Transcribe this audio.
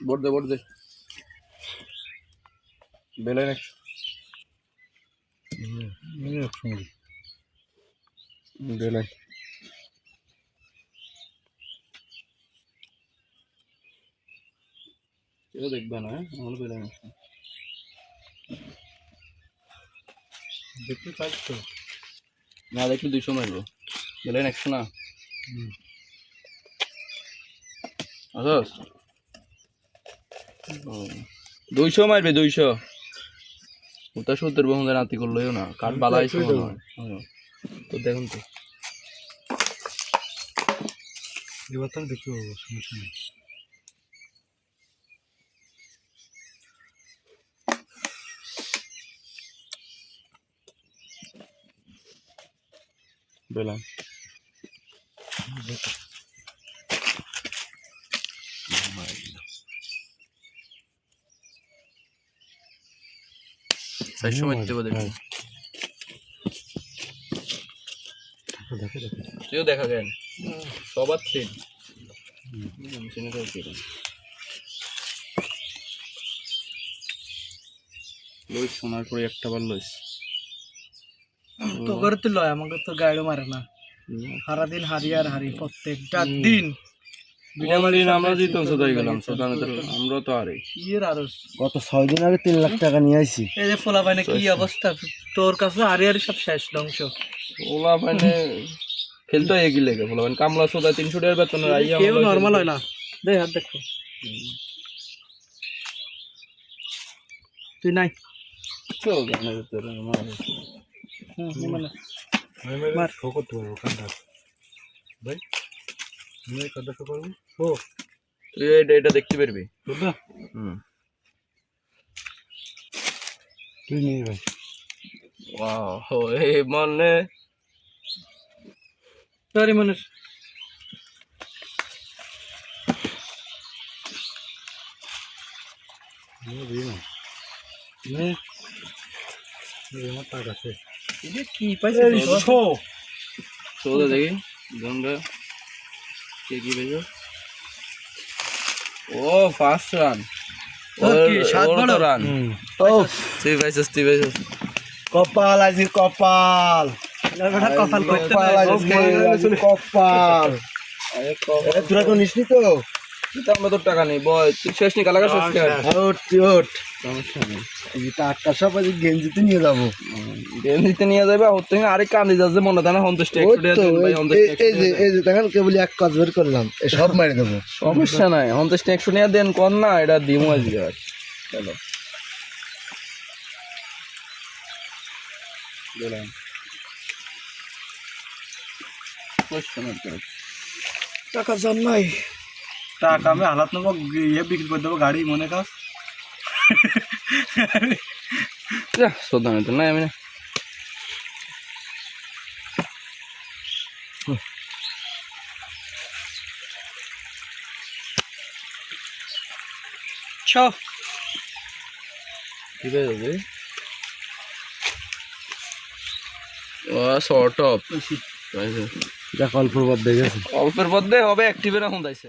Boat দে boat দে। বেলাইন একশো বেলাইন কেউ দেখবে না হ্যাঁ? আমার বেলাইন একশো দেখতে তো না দেখলে দুইশো মারবো বেলাইন একশো না। আসস দুইশো মারবে দুইশো। ওটা সত্তর বহু নাতি করলেও না। কাঠ বালা হয়েছে মনে হয়। হুম। তো দেখুন তো। এবার তো দেখতে পাবো সমস্যা নেই। বেলাইন চারশো মারতে দেখে সবার লইস সোনার করে একটা বার লইস তো করে তো লয় আমাকে তো গাড়ি মারে না সারাদিন হারি আর হারি প্রত্যেকটা দিন আমরা সোদাই গেলাম সোদানে আমরা তো আরে। ইয়ের আরও গত ছয় দিন আগে তিন লাখ টাকা নিয়ে আইছি। এই যে ফোলা পাইনে কি অবস্থা? তোর কাছে হারি হারি সব শেষ ধ্বংস। ওলা খেলতে হয় কি লেগে বলা কামলা সোদা তিনশো টাকার বেতনের আইয়া কেউ নর্মাল হয় না। দেখ হাত দেখো। তুই নাই? চল। জানে ভিতরে আমার হুম, মানে মার। ভাই তুমি শো করব? ও তুই এটা এটা দেখতে পারবি। বুঝলা হুম। তুই নিয়ে ভাই। ওয়াও এ মানে? সরি মানে। নিয়ে দিই না। নে। আমার টাকা আছে। এই যে কি পাইছে শো। সোদা দেখি গঙ্গা কে কি পেয়েছ ও ফার্স্ট রান ও সাত বড়? রান ও তুই পাইছিস তুই পাইছিস। কপাল আছে কপাল। কপাল করতে কপাল তোরা তো নিসনি তো? তো আমরা তোর টাকা নেই বয়। তুই শেষ নি কালাকা শেষ কর ওট ওট সমস্যা নেই। টাকা সব গেঞ্জিতে নিয়ে যাব। গেম দিতে নিয়ে যাবে ওর থেকে আরেক কান্দি যাচ্ছে মনে হয় না এই- যে এই যে দেখেন কেবল এক কাজ বের করলাম এ সব মারি দেবো। সমস্যা নাই একশো টাকা দেন কর না এটা দিমু আজকে আর চলো। দিলাম টাকা জান নাই। টাকা আমি হালাত নেব ইয়ে বিক্রি করে দেবো গাড়ি মনে কাজ যা, শ্রদ্ধা নেই তো, নাই আমি না। ছ ঠিক আছে ভাই। ও শর্ট অফ যা কল্পর বাদ দেখেছে অল্পের মধ্যে হবে অ্যাক্টিভের এখন তাইছে